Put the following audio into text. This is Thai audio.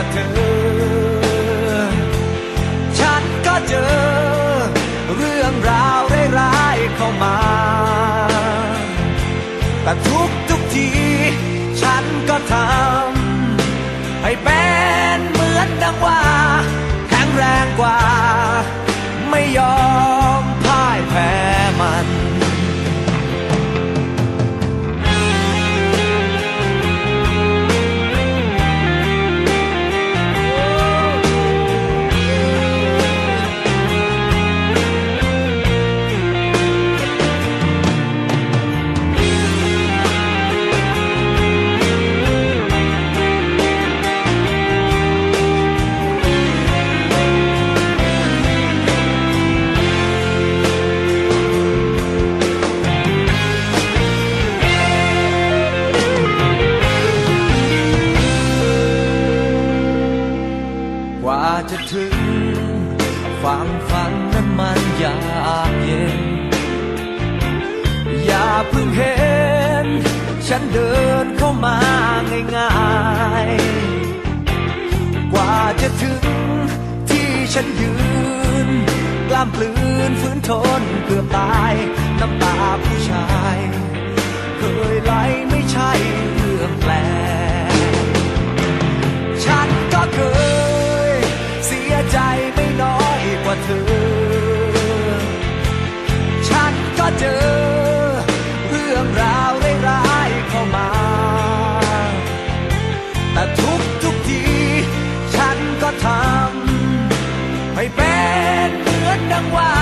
ว่าเธอ ฝั่งฝันนั้นมันยากเย็น อย่าเพิ่งเห็น ฉันเดินเข้ามาง่ายๆ กว่าจะถึงที่ฉันยืน กล้ามปลืนฝืนทนเกือบตาย น้ำตาผู้ชาย เคยไหล ng wow.